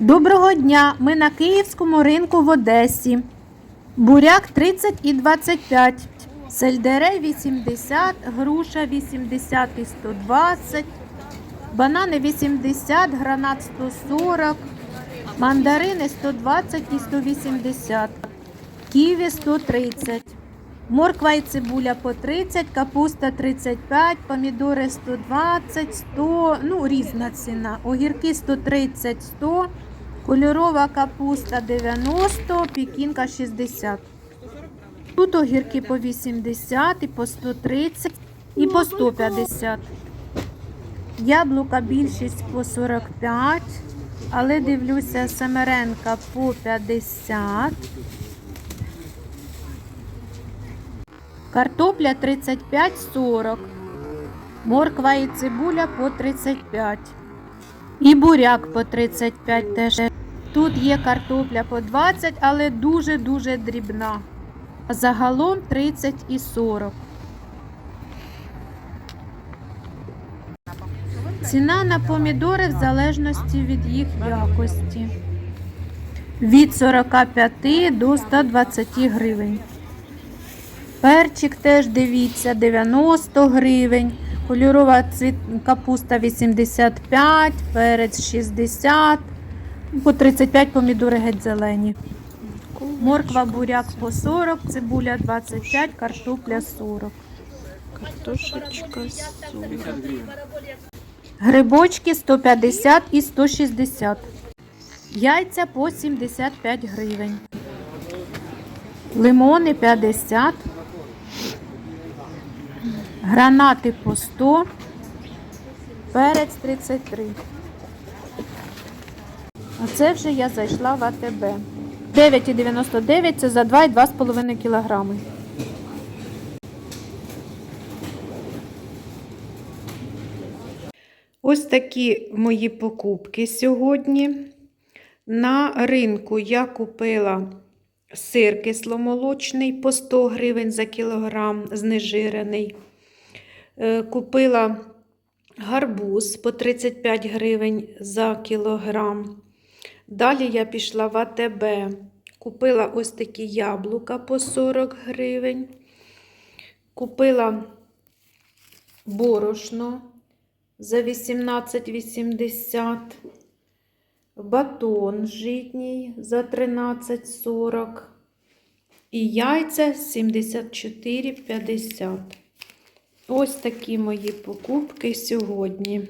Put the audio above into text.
Доброго дня! Ми на Київському ринку в Одесі. Буряк 30 і 25. Сельдерей 80, груша 80 і 120, банани 80, гранат 140, мандарини 120 і 180, ківі 130. Морква і цибуля по 30, капуста 35, помідори 120, 100, ну різна ціна. Огірки 130, 100, кольорова капуста 90, пікінка 60. Тут огірки по 80, і по 130, і по 150. Яблука більшість по 45, але дивлюся, семеренка по 50. Картопля 35-40. Морква і цибуля по 35. І буряк по 35 теж. Тут є картопля по 20, але дуже-дуже дрібна. Загалом 30 і 40. Ціна на помідори в залежності від їх якості. Від 45 до 120 гривень. Перчик теж дивіться, 90 гривень. Кольорова цвіт... капуста 85, перець 60, по 35 помідори геть зелені. Морква, буряк по 40, цибуля 25, картопля 40. Картошечка 40. Грибочки 150 і 160. Яйця по 75 гривень. Лимони 50. Гранати по 100. Перець 33. Оце вже я зайшла в АТБ. 9,99 це за 2,2,5 кілограми. Ось такі мої покупки сьогодні. На ринку я купила сир кисломолочний по 100 гривень за кілограм, знежирений. Е, Купила гарбуз по 35 гривень за кілограм. Далі я пішла в АТБ. Купила ось такі яблука по 40 гривень. Купила борошно за 18,80. Батон житній за 13,40. І яйця 74,50. Ось такі мої покупки сьогодні.